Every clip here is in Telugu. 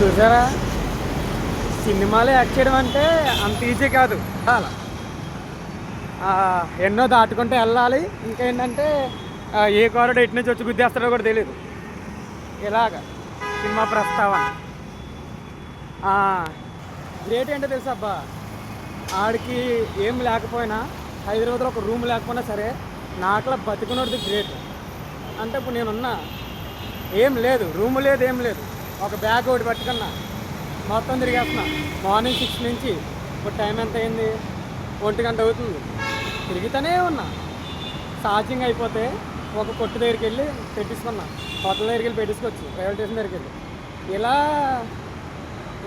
చూసారా? సినిమాలో యాక్ట్ చేయడం అంటే అంత ఈజీ కాదు. అలా. ఆ, ఎన్నో దాటుకుంటే వెళ్ళాలి. ఇంకేంటంటే ఆ, ఏ కారుడు ఎటు నుంచి వచ్చి గుద్దేస్తాడో కూడా తెలియదు ఇలాగ సినిమా ప్రస్తావన. గ్రేట్ ఏంటో తెలుసా అబ్బా? ఆడికి ఏం లేకపోయినా హైదరాబాద్లో ఒక రూమ్ లేకపోయినా సరే నాకులా బతికున్నది గ్రేట్. అంటే ఇప్పుడు నేనున్నా ఏం లేదు రూమ్ లేదు ఏం లేదు. ఒక బ్యాగ్ ఒకటి పట్టుకున్నా. మొత్తం తిరిగేస్తున్నా. మార్నింగ్ సిక్స్ నుంచి ఇప్పుడు టైం ఎంత అయింది? ఒంటి గంట అవుతుంది. తిరుగుతూనే ఉన్నా. ఛార్జింగ్ అయిపోతే ఒక కొట్టు దగ్గరికి వెళ్ళి పెట్టించుకున్నా హోటల్ దగ్గరికి వెళ్ళి పెట్టించుకోవచ్చు రైల్వే స్టేషన్ దగ్గరికి వెళ్ళి. ఇలా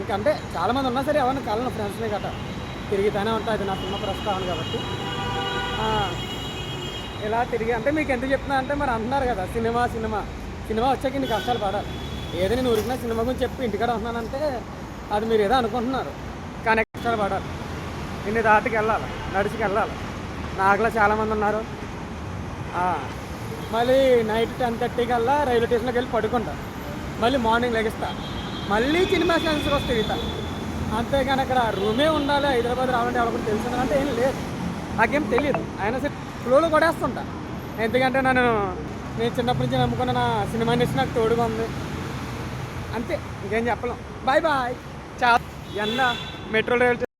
ఇంకంటే చాలామంది ఉన్నా సరే ఎవరిని కలను ఫ్రెండ్స్ని గట్రా తిరుగుతూనే ఉంటా. అది నా సినిమా ప్రస్తావన కాబట్టి. ఇలా తిరిగి అంటే మీకు ఎందుకు చెప్తున్నా అంటే మరి అంటున్నారు కదా సినిమా సినిమా. సినిమా వచ్చాక ఇన్ని కష్టాలు పడాలి. ఏదో నేను ఉరికిన సినిమా గురించి చెప్పి ఇంటికాడ ఉంటున్నానంటే అది మీరు ఏదో అనుకుంటున్నారు. కానీ కష్టాలు పడాలి. ఇన్ని దాటికి వెళ్ళాలి. నడిచికి వెళ్ళాలి. నాకులో చాలామంది ఉన్నారు. మళ్ళీ నైట్ టెన్ థర్టీ కల్లా రైల్వే స్టేషన్కి వెళ్ళి పడుకుంటా. మళ్ళీ మార్నింగ్ లెగిస్తా. మళ్ళీ సినిమా సెన్సర్ వస్తే తిరుగుతా అంతేగాని అక్కడ రూమే ఉండాలి. హైదరాబాద్ రావాలంటే ఎవరికి అంటే ఏం లేదు. నాకేం తెలియదు అయినా సరే ఫ్లోలో కొడేస్తుంటా ఎందుకంటే నన్ను నేను చిన్నప్పటి నుంచి నమ్ముకున్న నా సినిమా ఇండస్ట్రీ నాకు తోడుగా ఉంది. అంతే ఇంకేం చెప్పలేం. Bye bye. చాలా. ఎండ మెట్రో రైల్